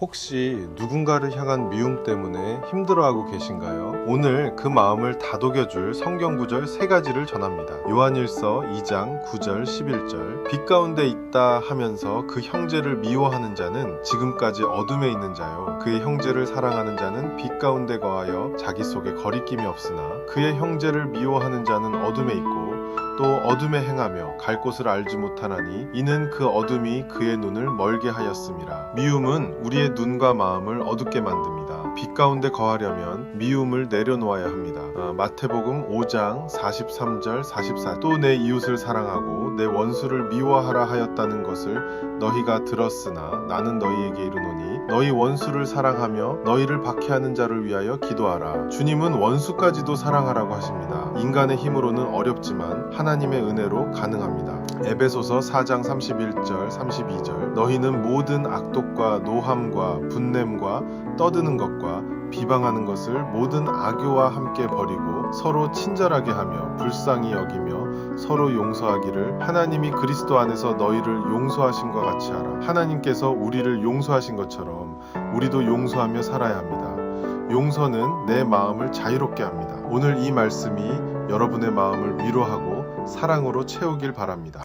혹시 누군가를 향한 미움 때문에 힘들어하고 계신가요? 오늘 그 마음을 다독여줄 성경 구절 세 가지를 전합니다. 요한일서 2장 9절 11절 빛 가운데 있다 하면서 그 형제를 미워하는 자는 지금까지 어둠에 있는 자요 그의 형제를 사랑하는 자는 빛 가운데 거하여 자기 속에 거리낌이 없으나 그의 형제를 미워하는 자는 어둠에 있고 또 어둠에 행하며 갈 곳을 알지 못하나니 이는 그 어둠이 그의 눈을 멀게 하였음이라 미움은 우리의 눈과 마음을 어둡게 만듭니다. 빛 가운데 거하려면 미움을 내려놓아야 합니다. 아, 마태복음 5장 43절 44 또 내 이웃을 사랑하고 내 원수를 미워하라 하였다는 것을 너희가 들었으나 나는 너희에게 이르노니 너희 원수를 사랑하며 너희를 박해하는 자를 위하여 기도하라. 주님은 원수까지도 사랑하라고 하십니다. 인간의 힘으로는 어렵지만 하나님의 은혜로 가능합니다. 에베소서 4장 31절 32절. 너희는 모든 악독과 노함과 분냄과 떠드는 것과 비방하는 것을 모든 악교와 함께 버리고 서로 친절하게 하며 불쌍히 여기며 서로 용서하기를 하나님이 그리스도 안에서 너희를 용서하신 것 같이 하라. 하나님께서 우리를 용서하신 것처럼 우리도 용서하며 살아야 합니다. 용서는 내 마음을 자유롭게 합니다. 오늘 이 말씀이 여러분의 마음을 위로하고 사랑으로 채우길 바랍니다.